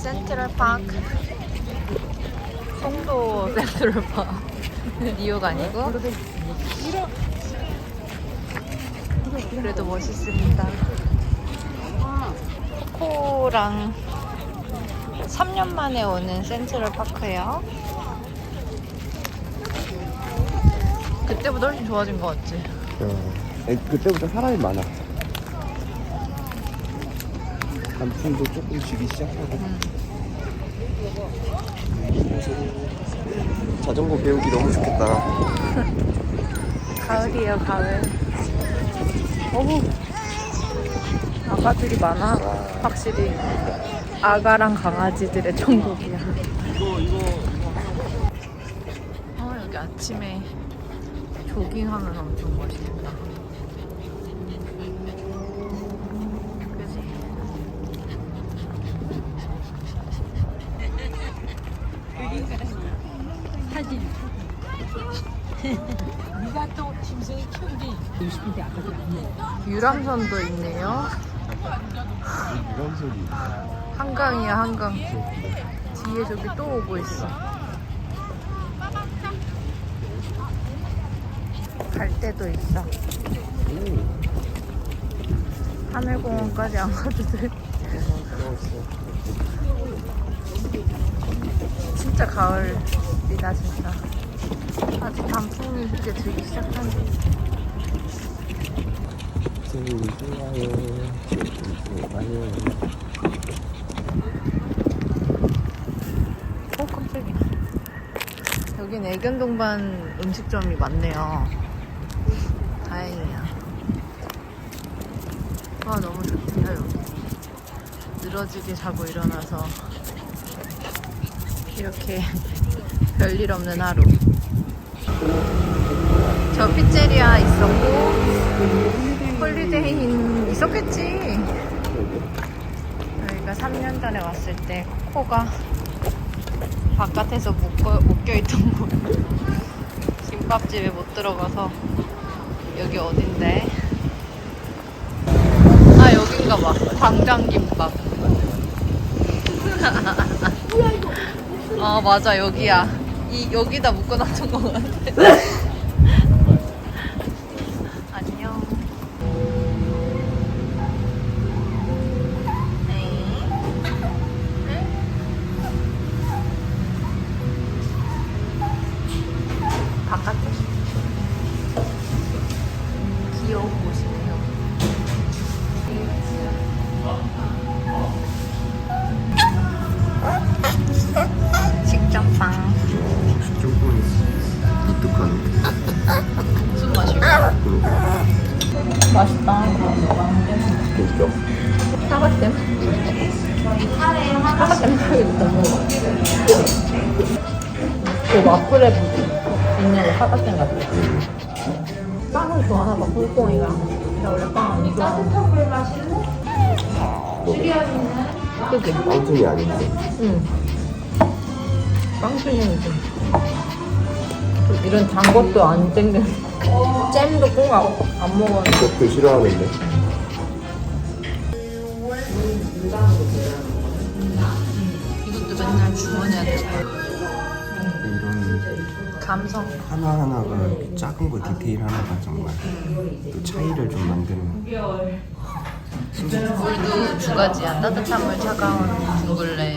센트럴파크 송도 센트럴파크 뉴욕 아니고 그래도 멋있습니다 코코랑 3년 만에 오는 센트럴파크예요 그때보다 훨씬 좋아진 것 같지? 어. 에, 그때부터 사람이 많아. 단풍도 조금 지기 시작하고. 자전거 배우기 너무 좋겠다. 가을이에요, 가을. 어우, 아가들이 많아. 확실히 아가랑 강아지들의 천국이야. 어, 여기 아침에 조깅하면 엄청 멋있다. 그지? 사진. 네가 또 20대 아까도 안 돼. 유람선도 있네요. 유람선이 한강이야, 한강. 뒤에 저기 또 오고 있어. 갈 때도 있어. 하늘공원까지 안 가도 돼. 진짜 가을이다, 진짜. 아직 단풍이 이제 들기 시작한데. 생일 좋아요. 좋아요. 어, 깜짝이야. 여긴 애견 동반 음식점이 많네요. 다행이야. 아, 너무 좋다, 여기. 늘어지게 자고 일어나서 이렇게 별일 없는 하루. 저 피제리아 있었고, 홀리데이인 있었겠지. 저희가 3년 전에 왔을 때 코코가 바깥에서 묶어, 묶여있던 곳 김밥집에 못 들어가서 여기 어딘데? 아 여긴가 봐 광장 김밥 아 맞아. 여기야. 이 여기다 묶어놨던 것 같아 무슨 맛이야? 맛있다. 그러니까. 사과잼? 사과잼 사야겠다. 그 와플에 있는 거 사과잼 같아. 빵을 좋아하나 봐, 원래 빵안 좋아하는데. 그지? 빵순이 아닌데. 응. 빵순이는 좀. 좀 이런 단 것도 안 땡겨. 잼도 꼭안 먹었는데. 그것도 싫어하는데. 이것도 맨날 주머니한테 이런 감성. 하나하나가 작은 거 디테일 하나가 정말 또 차이를 좀 만드는 물도 두 가지야. 따뜻한 물, 차가운 둥글레.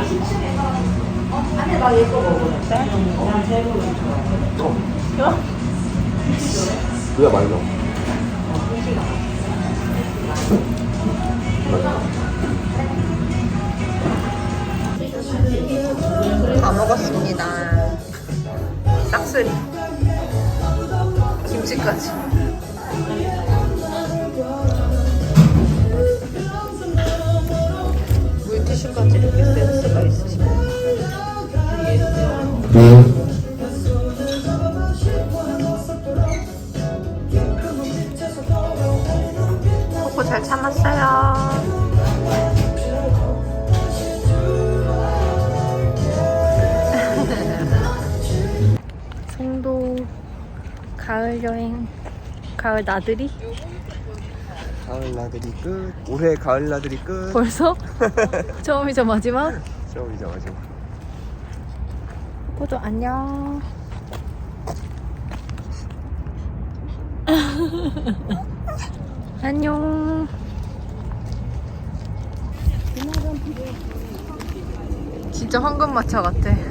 아. 그야 말이야. 다 먹었습니다. 싹쓸이. 김치까지. 잘 참았어요. 송도 가을 여행 가을 나들이 가을 나들이 끝. 올해 가을 나들이 끝. 벌써 처음이자 마지막 처음이자 마지막. 코도 안녕 안녕. 진짜 황금 마차 같아